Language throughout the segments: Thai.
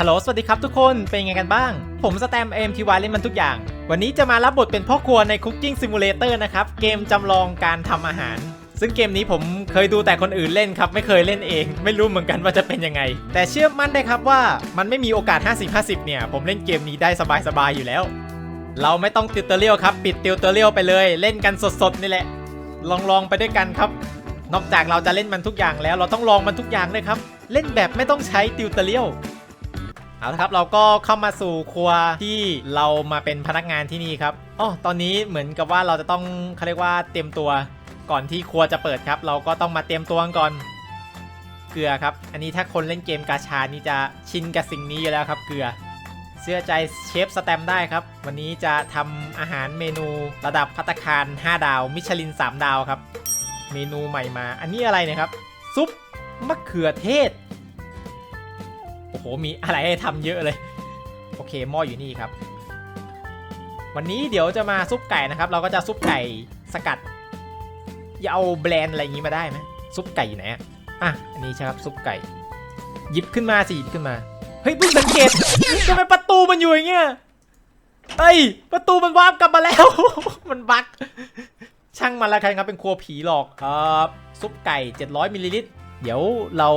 ฮัลโหล สวัสดีครับทุกคน เป็นไงกันบ้าง ผมสแตมเอ็มทีวายเล่นมันทุกอย่าง วันนี้จะมารับบทเป็นพ่อครัวใน Cooking Simulator นะครับ เกมจำลองการทำอาหาร ซึ่งเกมนี้ผมเคยดูแต่คนอื่นเล่นครับ ไม่เคยเล่นเอง ไม่รู้เหมือนกันว่าจะเป็นยังไง แต่เชื่อมั่นได้ครับว่ามันไม่มีโอกาส 50-50 เนี่ย ผมเล่นเกมนี้ได้สบายๆอยู่แล้ว เราไม่ต้องติวเตอร์เรียลครับ ปิดติวเตอร์เรียลไปเลย เล่นกันสดๆนี่แหละ ลองลองๆไปด้วยกันครับ นอกจากเราจะเล่นมันทุกอย่างแล้ว เราต้องลองมันทุกอย่างเลยครับ เล่นแบบไม่ต้องใช้ติวเตอร์เรียล เอาละครับเราก็เข้ามาสู่ครัวที่เรามาเป็นพนักงานที่นี่ครับอ๋อตอนนี้เหมือนกับว่าเราจะต้องเขาเรียกว่าเตรียมตัวก่อนที่ครัวจะเปิดครับ เราก็ต้องมาเตรียมตัวกันก่อนเกลือครับ อันนี้ถ้าคนเล่นเกมกาชานี่จะชินกับสิ่งนี้อยู่แล้วครับ เกลือเชื่อใจเชฟสแตมได้ครับ วันนี้จะทำอาหารเมนูระดับพัตตาคาร 5 ดาว มิชลิน 3 ดาวครับ เมนูใหม่มา อันนี้อะไรนะครับ ซุปมะเขือเทศ อ้โห มีอะไรให้ทำเยอะเลย โอเคหม้ออยู่นี่ครับ วันนี้เดี๋ยวจะมาซุปไก่นะครับ เราก็จะซุปไก่สกัด อย่าเอาแบรนด์อะไรอย่างนี้มาได้ไหมซุปไก่อยู่ไหนอะอะ อันนี้ใช่ครับซุปไก่ หยิบขึ้นมาสิหยิบขึ้นมา เฮ้ยเพิ่งสังเกตทำไมประตูมันอยู่อย่างเงี้ยเอ้ย ประตูมันวาร์ปกลับมาแล้ว มันบั๊กช่างมันล้วกันครับเป็นครัวผีหลอกเอ่อซุปไก่ 700มิลลิลิตรเดี๋ยวเรา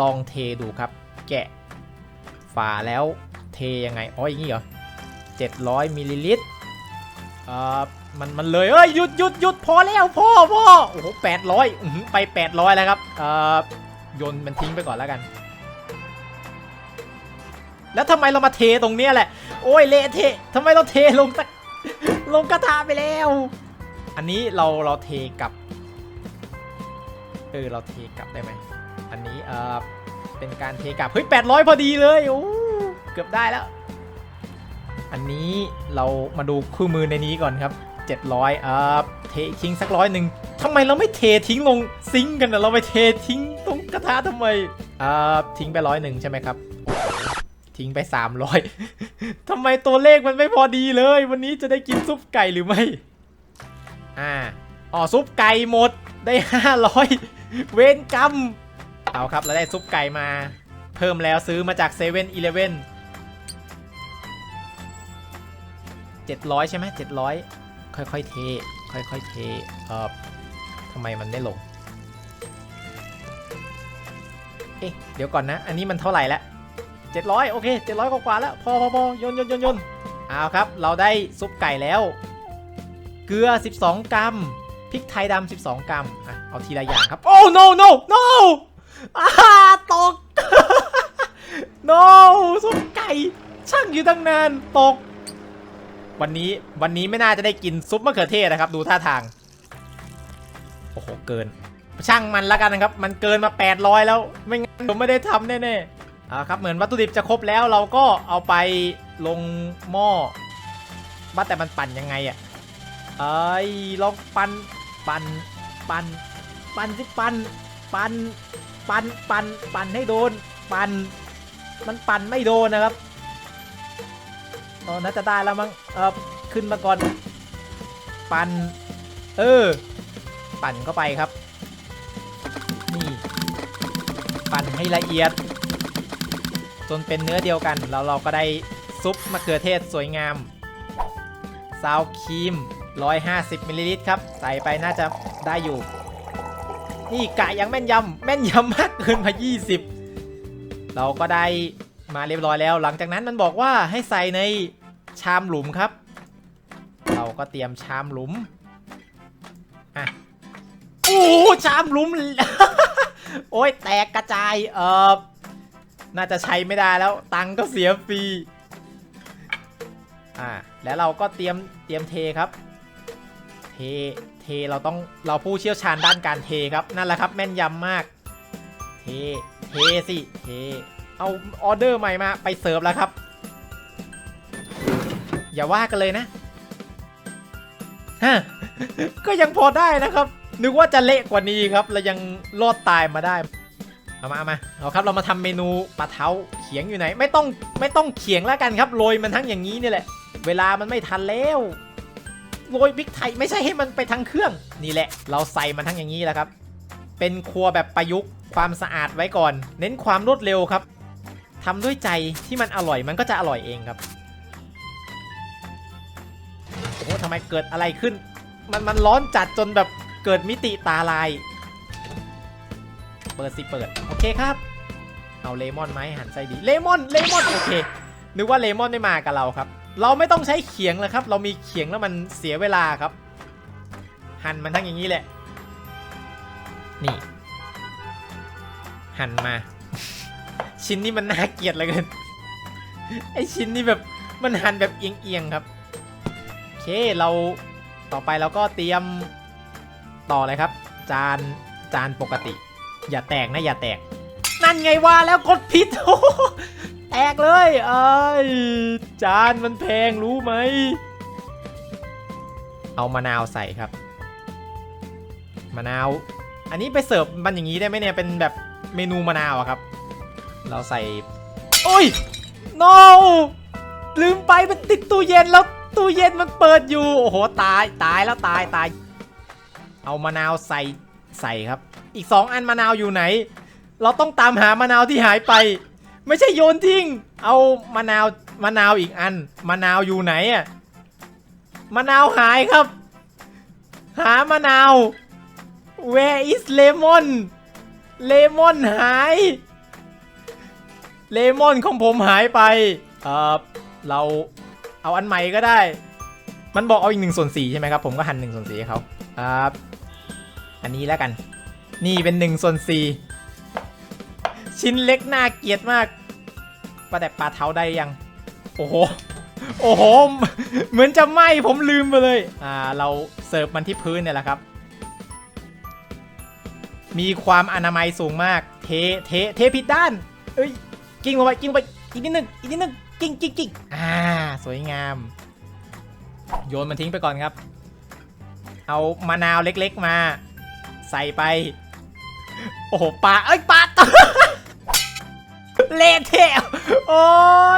ลองเทดูครับ แกะฝาแล้วเทยังไงอ๋ออย่างนี้เหรอ700มิลลิลิตรเอ่อมันมันเลยเอ้ยหยุดหยุดหยุดพอแล้วพ่อพ่อโอ้โห800อื้อหือไป800แล้วครับเอ่อโยนมันทิ้งไปก่อนแล้วกัน แล้วทำไมเรามาเทตรงเนี้ยแหละ โอ้ยเละเทะทำไมเราเทลงตะลงกระทะไปแล้ว อันนี้เราเราเทกับเออเราเทกลับได้ไหมอันนี้เออ เป็นการเทกลับ เฮ้ย 800 พอดีเลยโอ้เกือบได้แล้ว อันนี้เรามาดูคู่มือในนี้ก่อนครับ 700เออเททิ้งสักร้อยหนึ่งทำไมเราไม่เททิ้งลงซิงกันนะเราไปเททิ้งตรงกระทะทำไมเออทิ้งไปร้อยหนึ่งใช่ไหมครับทิ้งไป 300ทำไมตัวเลขมันไม่พอดีเลย วันนี้จะได้กินซุปไก่หรือไม่ อ่า อ๋อซุปไก่หมดได้ 500 เวนกรรม เอาครับ เราได้ซุปไก่มา เพิ่มแล้วซื้อมาจากเซเว่นอีเลฟเว่นเจ็ดร้อยใช่ไหมเจ็ดร้อยค่อยๆเท ค่อยๆเทเออทำไมมันไม่ลง เอ๊ะ เดี๋ยวก่อนนะ อันนี้มันเท่าไหร่แล้ว700โอเค700กว่าแล้ว พอพอพอโยนโยนโยนยนเอาครับ เราได้ซุปไก่แล้ว เกลือ 12 กรัมพริกไทยดำ12 กรัมอะเอาทีละอย่างครับ โอ้ no no no อาตก no ซุปไก่ ช่างอยู่ตั้งนานตก วันนี้วันนี้ไม่น่าจะได้กินซุปมะเขือเทศนะครับ ดูท่าทาง โอ้โห เกิน ช่างมันแล้วกันนะครับ มันเกินมา 800 แล้ว ไม่งั้นผมไม่ได้ทำแน่ๆเอาครับเหมือนวัตถุดิบจะครบแล้วเราก็เอาไปลงหม้อว่าแต่มันปั่นยังไงอะเอ้ยลองปั่นปั่นปั่นปั่นสิปั่นปั่น ปันปันปันให้โดน ปันมันปันไม่โดนนะครับอ๋อน่าจะได้แล้วมั้งเออขึ้นมาก่อน ปันเออ ปั่นเข้าไปครับ นี่ ปั่นให้ละเอียด จนเป็นเนื้อเดียวกันแล้วเราก็ได้ซุปมะเขือเทศสวยงามซาวครีม 150มิลลิลิตรครับ ใส่ไปน่าจะได้อยู่ นี่กะยังแม่นยำแม่นยำมากเกินมา 20 เราก็ได้มาเรียบร้อยแล้ว หลังจากนั้นมันบอกว่าให้ใส่ในชามหลุมครับ เราก็เตรียมชามหลุมอะโอ้ชามหลุม โอ้ยแตกกระจายเออน่าจะใช้ไม่ได้แล้ว ตังค์ก็เสียฟรีอ่าแล้วเราก็เตรียมเตรียมเทครับ เท เทเราต้องเราผู้เชี่ยวชาญด้านการเทครับนั่นแหละครับแม่นยำมาก เทเทสิเทเอาออเดอร์ใหม่มาไปเสิร์ฟแล้วครับ อย่าว่ากันเลยนะฮะก็ยังพอได้นะครับ นึกว่าจะเละกว่านี้ครับแล้วยังรอดตายมาได้เอามาเอามาเอาครับเรามาทำเมนูปลาเท้าเขียงอยู่ไหน ไม่ต้องไม่ต้องเขียงแล้วกันครับโรยมันทั้งอย่างนี้นี่แหละ เวลามันไม่ทันแล้ว โรยพริกไทยไม่ใช่ให้มันไปทั้งเครื่องนี่แหละ เราใส่มันทั้งอย่างนี้แหละครับ เป็นครัวแบบประยุกต์ความสะอาดไว้ก่อน เน้นความรวดเร็วครับทำด้วยใจที่มันอร่อยมันก็จะอร่อยเองครับโอ้ทำไมเกิดอะไรขึ้น มันมันร้อนจัดจนแบบเกิดมิติตาลาย เปิดสิเปิด โอเคครับ เอาเลมอนไหมหั่นไส้ดีเลมอนเลมอนโอเคนึกว่าเลมอนไม่มากับเราครับ เราไม่ต้องใช้เขียงแล้วครับ เรามีเขียงแล้วมันเสียเวลาครับ หั่นมันทั้งอย่างนี้แหละ นี่ หั่นมา ชิ้นนี้มันน่าเกลียดเลยกันไอชิ้นนี้แบบมันหั่นแบบเอียงๆครับโอเคเราต่อไปเราก็เตรียมต่อเลยครับ จานจานปกติ อย่าแตกนะอย่าแตก นั่นไงว่าแล้วกดผิดโอ้ ตกเลยไอ้จานมันแพงรู้ไหม เอามะนาวใส่ครับ มะนาว อันนี้ไปเสิร์ฟมันอย่างนี้ได้ไหมเนี่ย เป็นแบบเมนูมะนาวอะครับ เราใส่ โอ้ย no ลืมไปมันติดตู้เย็นแล้วตู้เย็นมันเปิดอยู่ โอ้โห ตาย ตายแล้วตายตาย เอามะนาวใส่ใส่ครับ อีก2อันมะนาวอยู่ไหน เราต้องตามหามะนาวที่หายไป ไม่ใช่โยนทิ้ง เอามะนาวมะนาวอีกอันมะนาวอยู่ไหนอะมะนาวหายครับ หามะนาว where is lemon เลมอนหาย เลมอนของผมหายไปเออเราเอาอันใหม่ก็ได้ มันบอกเอาอีกหนึ่งส่วนสี่ใช่ไหมครับ ผมก็หันหนึ่งส่วนสี่ให้เขาครับ อันนี้แล้วกัน นี่เป็นหนึ่งส่วนสี่ ชิ้นเล็กน่าเกลียดมากปลาแต่ปลาเท้าได้ยัง โอ้โห โอ้โห เหมือนจะไหมผมลืมไปเลย อ่า เราเสิร์ฟมันที่พื้นเนี่ยแหละครับ มีความอนามัยสูงมาก เท เท เทผิดด้าน เอ้ย กิ้งลงไป กิ้งลงไป อีกนิดนึง อีกนิดนึง กิ้งกิ้งกิ้งอ่า สวยงาม โยนมันทิ้งไปก่อนครับ เอามะนาวเล็กๆมา ใส่ไป โอ้โห ปลา เอ้ย ปลา เละเทะโอ้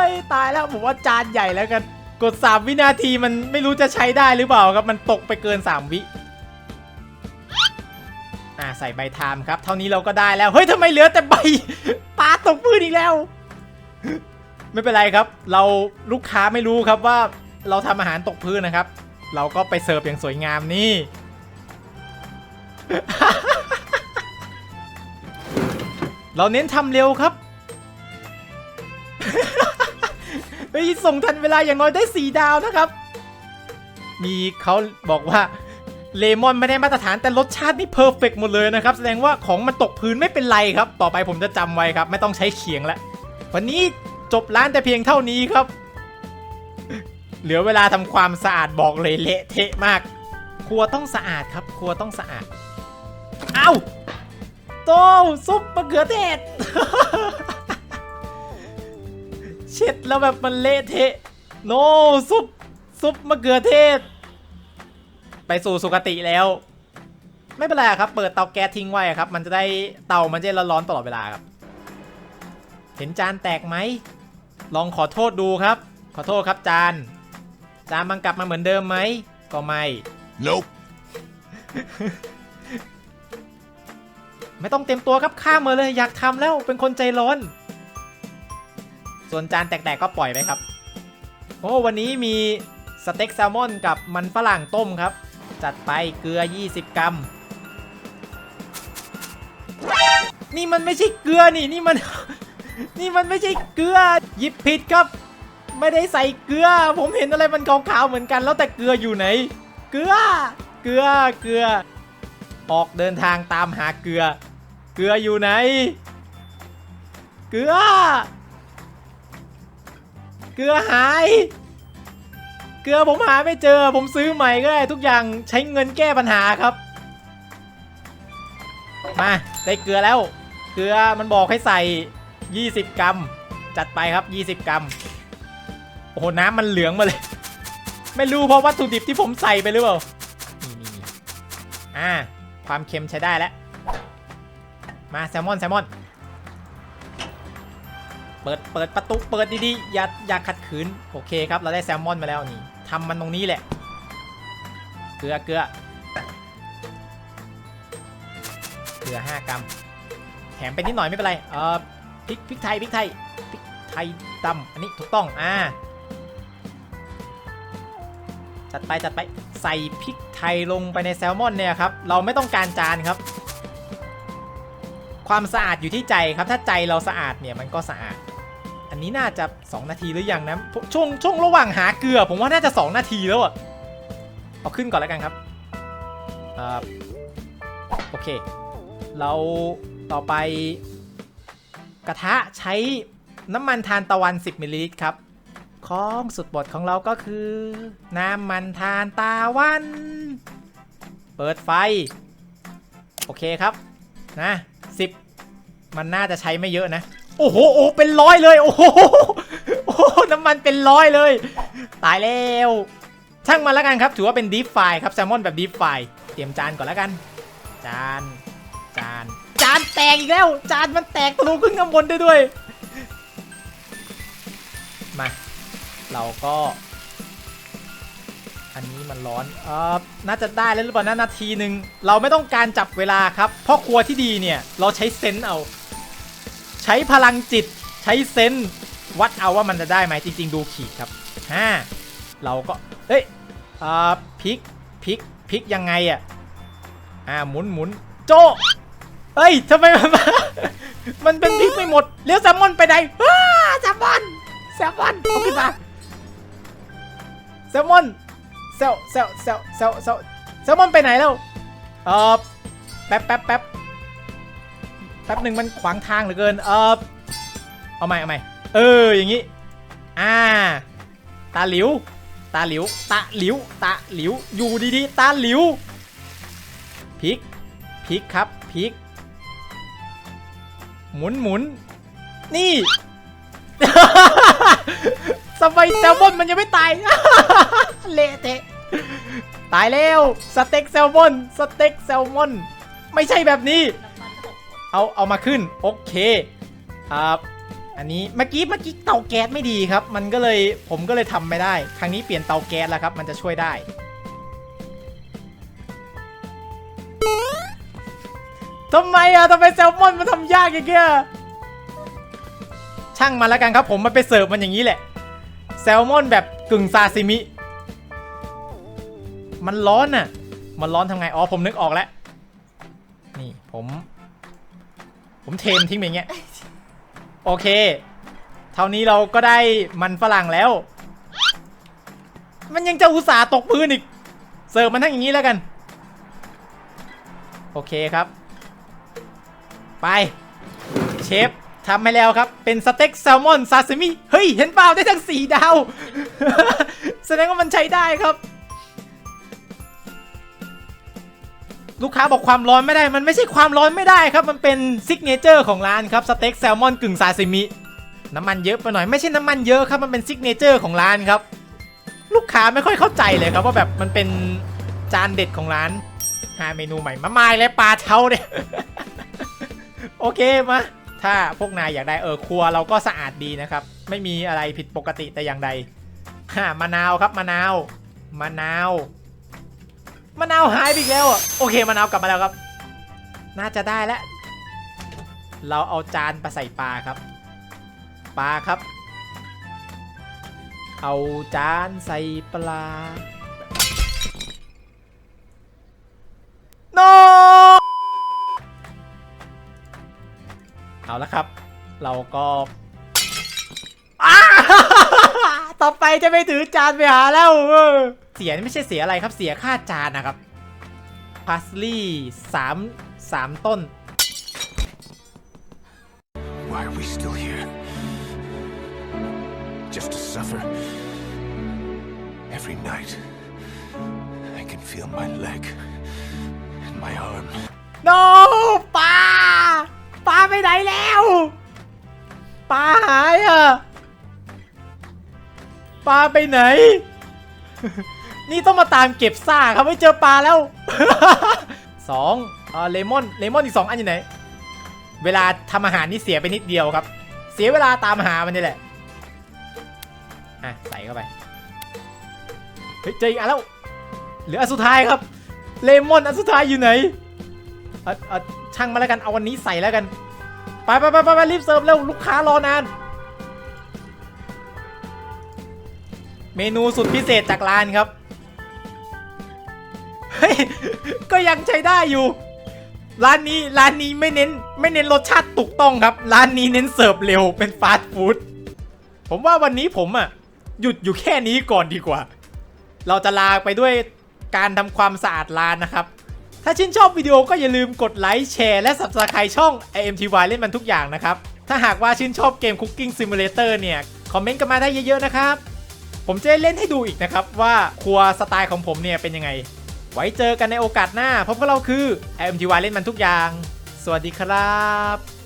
ยตายแล้วผมว่าจานใหญ่แล้วกัน กด 3 วินาทีมันไม่รู้จะใช้ได้หรือเปล่าครับ มันตกไปเกิน 3 วิอ่าใส่ใบไทามครับ เท่านี้เราก็ได้แล้ว เฮ้ยทำไมเหลือแต่ใบปลาตกพื้นอีกแล้ว ไม่เป็นไรครับ เราลูกค้าไม่รู้ครับว่าเราทำอาหารตกพื้นนะครับ เราก็ไปเสิร์ฟอย่างสวยงามนี่เราเน้นทำเร็วครับ ฮ้ยส่งทันเวลาอย่างน้อยได้สีดาวนะครับ มีเขาบอกว่าเลมอนไม่ได้มาตรฐานแต่รสชาตินี่เพอร์เฟกหมดเลยนะครับ แสดงว่าของมันตกพื้นไม่เป็นไรครับ ต่อไปผมจะจำไว้ครับ ไม่ต้องใช้เขียงล้ววันนี้จบร้านแต่เพียงเท่านี้ครับ เหลือเวลาทำความสะอาดบอกเลยเละเทะมาก ครัวต้องสะอาดครับ ครัวต้องสะอาด เอ้าโตซุปมะเขือเทศ เช็ดแล้วแบบมันเละเทะโนซุปซุปมะเขือเทศ ไปสู่สุคติแล้ว ไม่เป็นไรครับ เปิดเตาแก๊สทิ้งไว้ครับ มันจะได้เตามันจะได้ร้อนๆตลอดเวลาครับ เห็นจานแตกไหม ลองขอโทษดูครับ ขอโทษครับจาน จานมันกลับมาเหมือนเดิมไหม ก็ไม่ Nope. ไม่ต้องเต็มตัวครับข้ามมาเลยอยากทำแล้วเป็นคนใจร้อน ส่วนจานแตกๆก็ปล่อยไปครับ โอ้วันนี้มีสเต็กแซลมอนกับมันฝรั่งต้มครับ จัดไปเกลือ 20 กรัม นี่มันไม่ใช่เกลือนี่นี่มัน นี่มันไม่ใช่เกลือหยิบผิดครับ ไม่ได้ใส่เกลือ ผมเห็นอะไรมันขาวๆเหมือนกัน แล้วแต่เกลืออยู่ไหน เกลือ เกลือเกลือ ออกเดินทางตามหาเกลือ เกลืออยู่ไหน เกลือ เกลือหาย เกลือผมหาไม่เจอ ผมซื้อใหม่ก็ได้ทุกอย่างใช้เงินแก้ปัญหาครับ มาได้เกลือแล้ว เกลือมันบอกให้ใส่ 20 กรัม จัดไปครับ 20 กรัม โอ้โหน้ำมันเหลืองมาเลย ไม่รู้เพราะวัตถุดิบที่ผมใส่ไปหรือเปล่า นี่นี่อ่าความเค็มใช้ได้แล้ว มาแซลมอนแซลมอน ปิดเปิดประตูเปิดดีๆอย่าอย่าขัดขืนโอเคครับเราได้แซลมอนมาแล้วนี่ทำมันตรงนี้แหละ เกลือเกลือเกลือ5กรัมแถมไปนิดหน่อยไม่เป็นไรเออพริกพริกไทยพริกไทยพริกไทยดำอันนี้ถูกต้องอ่าจัดไปจัดไปใส่พริกไทยลงไปในแซลมอนเนี่ยครับเราไม่ต้องการจานครับ ความสะอาดอยู่ที่ใจครับถ้าใจเราสะอาดเนี่ยมันก็สะอาด นนี้น่าจะ 2 นาทีหรือยังนะช่วงช่วงระหว่างหาเกลือ ผมว่าน่าจะ 2 นาทีแล้วอะเอาขึ้นก่อนแล้วกันครับอโอเค เราต่อไปกระทะใช้น้ำมันทานตะวัน 10มิลลิลิตรครับของสุดบทของเราก็คือ น้ำมันทานตะวัน เปิดไฟ โอเคครับนะ10 มันน่าจะใช้ไม่เยอะนะ โอ้โหโอ้เป็นร้อยเลย โอ้โหโอ้น้ำมันเป็นร้อยเลย ตายแล้วช่างมันแล้วกันครับ ถือว่าเป็นดีฟไฟครับแซลมอนแบบดีฟไฟเตรียมจานก่อนแล้วกัน จาน จาน จานแตกอีกแล้ว จานมันแตกทะลุขึ้นข้างบนได้ด้วย มา เราก็ อันนี้มันร้อนเออน่าจะได้แล้วหรือเปล่านะนาทีหนึ่งเราไม่ต้องการจับเวลาครับ เพ่อครัวที่ดีเนี่ย เราใช้เซนส์เอา ช้พลังจิตใช้เซนวัดเอาว่ามันจะได้ไหมจริง ๆ ดูขีดครับฮ่าเราก็ เอ้ยอ่าพลิกพลิกพลิกยังไงอะอ่าหมุนหมุนโจเฮ้ยทำไมมันมามันเป็นพิกไม่หมดเลี้ยวแซลมอนไปไหนแซลมอนแซลมอนเอาขึ้นมาแซลมอนแซลแซลแซลแซลแซลแซลมอนไปไหนแล้วเออแป๊บแป๊บแป๊บ แป๊บหนึ่งมันขวางทางเหลือเกิน เออเอาใหม่เอาใหม่เอออย่างนี้ อ่า ตาหลิว ตาหลิว ตาหลิว ตาหลิว อยู่ดีๆ ตาหลิวพลิกพลิกครับพลิก หมุนหมุน นี่สมัยแซลมอนมันยังไม่ตาย เละเทะตายแล้ว สเต็กแซลมอน สเต็กแซลมอน ไม่ใช่แบบนี้ เอาเอามาขึ้นโอเคอ่าอันนี้เมื่อกี้เมื่อกี้เตาแก๊สไม่ดีครับ มันก็เลยผมก็เลยทำไม่ได้ ครั้งนี้เปลี่ยนเตาแก๊สแล้วครับ มันจะช่วยได้ทำไมอะทำไมแซลมอนมันทำยากอย่างเงี้ยช่างมันแล้วกันครับ ผมมันไปเสิร์ฟมันอย่างนี้แหละ แซลมอนแบบกึ่งซาซิมิ มันร้อนน่ะ มันร้อนทำไง อ๋อผมนึกออกแล้ว นี่ผม ผมเทมทิ้งไปอย่างเงี้ย โอเค เท่านี้เราก็ได้มันฝรั่งแล้ว มันยังจะอุตส่าห์ตกพื้นอีก เสิร์ฟมันทั้งอย่างนี้แล้วกัน โอเคครับ ไป เชฟทำให้แล้วครับ เป็นสเต็กแซลมอนซาซิมิ เฮ้ย เห็นเปล่าได้ทั้งสี่ดาว แสดงว่ามันใช้ได้ครับ ลูกค้าบอกความร้อนไม่ได้ มันไม่ใช่ความร้อนไม่ได้ครับ มันเป็นซิกเนเจอร์ของร้านครับ สเต็กแซลมอนกึ่งซาซิมิ น้ำมันเยอะไปหน่อย ไม่ใช่น้ำมันเยอะครับ มันเป็นซิกเนเจอร์ของร้านครับ ลูกค้าไม่ค่อยเข้าใจเลยครับว่าแบบมันเป็นจานเด็ดของร้าน หาเมนูใหม่ มาไม้และปลาเท้าเนี่ย โอเคมา ถ้าพวกนายอยากได้เออครัวเราก็สะอาดดีนะครับ ไม่มีอะไรผิดปกติแต่อย่างใดฮ่ามะนาวครับมะนาว มะนาว มะนาวหายไปอีกแล้วอะโอเคมะนาวกลับมาแล้วครับ น่าจะได้แล้ว เราเอาจานไปใส่ปลาครับ ปลาครับ เอาจานใส่ปลาโนเอาละครับ เราก็อต่อไปจะไม่ถือจานไปหาแล้ว เออเสียนี่ไม่ใช่เสียอะไรครับเสียค่าจานนะครับพาสลีย์สามสามต้น Why are we still here? Just to suffer? Every night, I can feel my leg and my arm. no ปลาปลาไปไหนแล้วปลาหายอะปลาไปไหน นี่ต้องมาตามเก็บซ่ากครับไม่เจอปลาแล้ว สองเออเลมอนเลมอนอีกสองอันอยู่ไหน เวลาทำอาหารนี่เสียไปนิดเดียวครับ เสียเวลาตามหามันนี่แหละอะใส่เข้าไปเฮ้ยเจออีกอันแล้วเหลืออันสุดท้ายครับเลมอนอันสุดท้ายอยู่ไหนเออเอช่างมาแล้วกันเอาวันนี้ใส่แล้วกันไปไปไปไปไปรีบเสิร์ฟเร็วลูกค้ารอนาน เมนูสุดพิเศษจากร้านครับ เฮ้ยก็ยังใช้ได้อยู่ ร้านนี้ร้านนี้ไม่เน้นไม่เน้นรสชาติถูกต้องครับ ร้านนี้เน้นเสิร์ฟเร็วเป็นฟาสต์ฟู้ดผมว่าวันนี้ผมอะหยุดอยู่แค่นี้ก่อนดีกว่า เราจะลาไปด้วยการทำความสะอาดร้านนะครับ ถ้าชื่นชอบวิดีโอก็อย่าลืมกดไลค์แชร์และ Subscribe ช่อง IMTY เล่นมันทุกอย่างนะครับ ถ้าหากว่าชื่นชอบเกม Cooking Simulator เนี่ย คอมเมนต์กันมาได้เยอะๆนะครับ ผมจะเล่นให้ดูอีกนะครับว่าครัวสไตล์ของผมเนี่ยเป็นยังไง ไว้เจอกันในโอกาสหน้าพบกับเราคือ MTY เล่นมันทุกอย่าง สวัสดีครับ